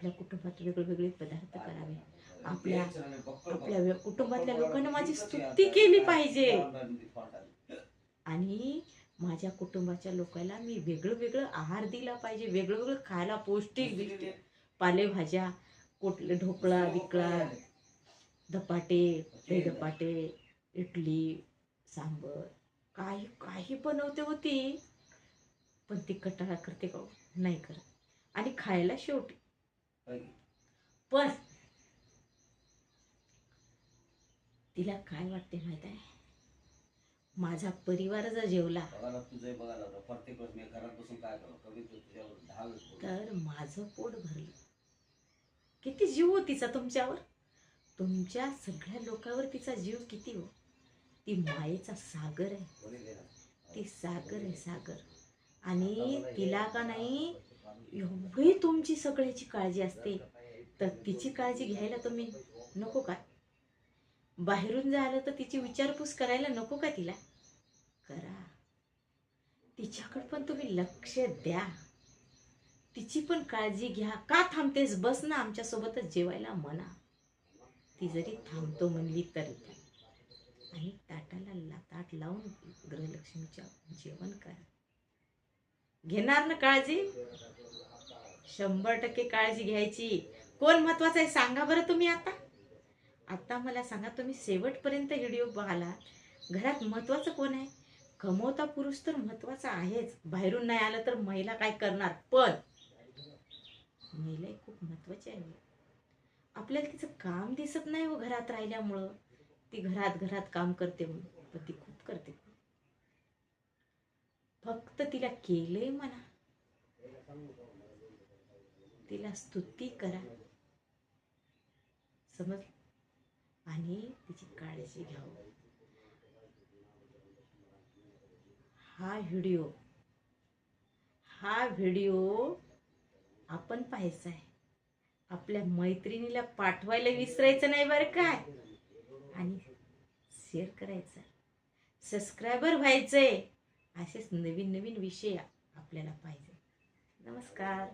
आपल्या कुटुंबात वेगवेगळे पदार्थ करावे. आपल्या आपल्या कुटुंबातल्या लोकांना माझी स्तुती केली पाहिजे. आणि माझ्या कुटुंबाच्या लोकांना मी वेगळं वेगळं आहार दिला पाहिजे वेगळं वेगळं खायला पौष्टिक बिष्टिक पालेभाज्या कुठले ढोकळा बिकळा धपाटे दही धपाटे इडली सांबर काही काही बनवते होती. पण ती कटाळा करते का? नाही करत. आणि खायला शेवटी पण तिला काय वाटते माहीत आहे? माझा परिवार जर जेवला. तर माझं पोट भरलं. किती जीव हो तिचा तुमच्यावर? तुमच्या सगळ्या लोकांवर तिचा जीव किती हो? ती मायेचा सागर आहे? ती सागर आहे सागर. आणि तिला का नाही एवढी तुमची सगळ्याची काळजी असते तर तिची काळजी घ्यायला तुम्ही नको का? बाहेरून झालं तर तिची विचारपूस करायला नको का तिला? करा. तिच्याकडे पण तुम्ही लक्ष द्या. तिची पण काळजी घ्या. का थांबतेस? बस ना आमच्यासोबतच जेवायला म्हणा ती जरी थांबतो म्हणली तरी. पण आणि ताटाला ला- ताट लावून गृहलक्ष्मीच्या जेवण करा. घेणार ना काळजी? शंभर टक्के काळजी घ्यायची. कोण महत्वाचं आहे सांगा बरं तुम्ही आता. आता मला सांगा तुम्ही शेवटपर्यंत व्हिडिओ पाहला. घरात महत्वाचं कोण आहे? कमवता पुरुष तर महत्त्वाचा आहेच. बाहेरून नाही आलं तर महिला काय करणार? पण महिला खूप महत्वाची आहे. आपल्याला तिचं काम दिसत नाही व घरात राहिल्यामुळं. ती घरात घरात काम करते म्हणून पण ती खूप करते. फक्त तिला केलंय म्हणा. तिला स्तुती करा. समज आणि तिची काळजी घ्यावं हा व्हिडिओ हा व्हिडिओ आपण पाहायचा आहे. आपल्या मैत्रिणीला पाठवायला विसरायचं नाही बरं काय आणि शेअर करायचा. सबस्क्रायबर व्हायचंय. असेच नवीन नवीन विषय आपल्याला पाहिजे नमस्कार.